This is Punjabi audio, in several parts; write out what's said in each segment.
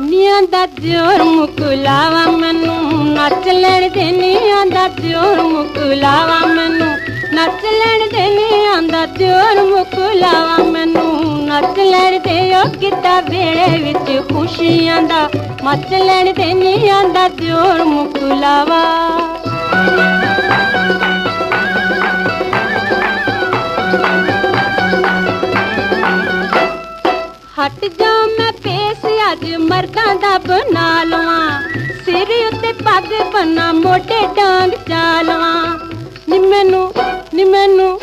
ਨੀਆਂ ਦਾ ਜੋਰ ਮੁਕਲਾਵਾ ਮੈਨੂੰ ਨੱਚ ਲੈਣ ਦੇ ਨੀਆਂ ਦਾ ਜੋਰ ਮੁਕਲਾਵਾ ਮੈਨੂੰ ਨੱਚ ਲੈਣ ਦੇ ਨੀਆਂ ਮੈਨੂੰ ਨੱਚ ਲੈਣ ਤੇ ਓ ਵੇਲੇ ਵਿੱਚ ਖੁਸ਼ੀਆਂ ਦਾ। ਮੱਚ ਲੈਣ ਦੇ ਨੀਆਂ ਦਾ ਜੋਰ ਮੁਕਲਾਵਾ ਹਟ ਜਾ ਮੈਂ ਪੇਸ ਅੱਜ ਮਰਦਾਂ ਦਾ ਬਣਾ ਲਵਾਂ। ਸਿਰ ਉੱਤੇ ਪੱਗ ਬੰਨਾ ਮੋਢੇ ਡਾਂਗ ਚਾਲਵਾਂ ਨੀ ਮੈਨੂੰ ਨੀ ਮੈਨੂੰ ਨੀ ਮੈਨੂੰ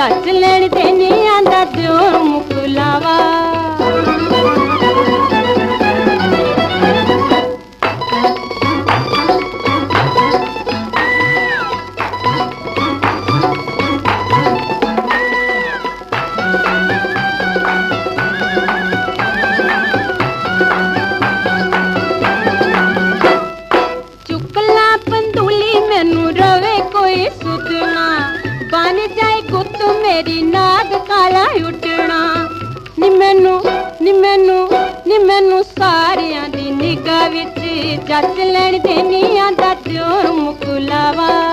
ਅੱਜ ਰਚ ਲੈਣ ਜਾਏ ਮੇਰੀ ਨਾਗ ਕਾਲਾ ਉੱਡਣਾ। ਨੀ ਮੈਨੂੰ ਨੀ ਮੈਨੂੰ ਨੀ ਮੈਨੂੰ ਸਾਰਿਆਂ ਦੀ ਨਿਗਾਹ ਵਿੱਚ ਜੱਜ ਲੈਣ ਦੇ ਆ ਦਾ ਦਿਓ ਮੁਕਲਾਵਾ।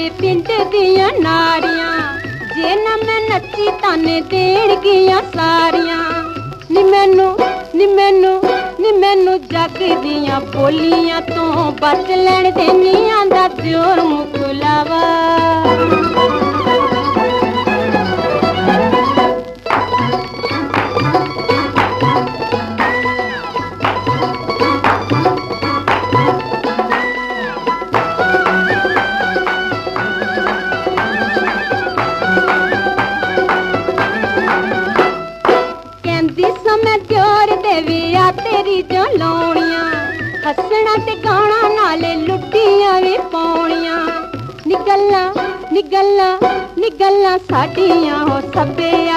ਆਇਆ ਪਿੰਡ ਦੀਆਂ ਨਾਰੀਆਂ ਜੇ ਨਾ ਮੈਂ ਨੱਚੀ ਤਾਨੇ ਦੇਣਗੀਆਂ ਸਾਰੀਆਂ। ਨੀ ਮੈਨੂੰ ਨੀ ਮੈਨੂੰ ਨੀ ਮੈਨੂੰ ਜੱਗ ਦੀਆਂ ਬੋਲੀਆਂ ਤੋਂ ਬਚ ਲੈਣ ਦੇ ਨੀ ਆਂਦਾ ਦਿਓਰ ਮੁਕਲਾਵਾ ਦੇਵੀ ਤੇਰੀ ਜੋ ਲਾਉਣੀਆਂ ਹੱਸਣਾ ਤੇ ਗਾਣਾ ਨਾਲੇ ਲੁੱਟੀਆਂ ਵੀ ਪਾਉਣੀਆਂ। ਨਿਗੱਲਾਂ ਨਿਗੱਲਾਂ ਨਿਗੱਲਾਂ ਸਾਡੀਆਂ ਹੋ ਸਭੇ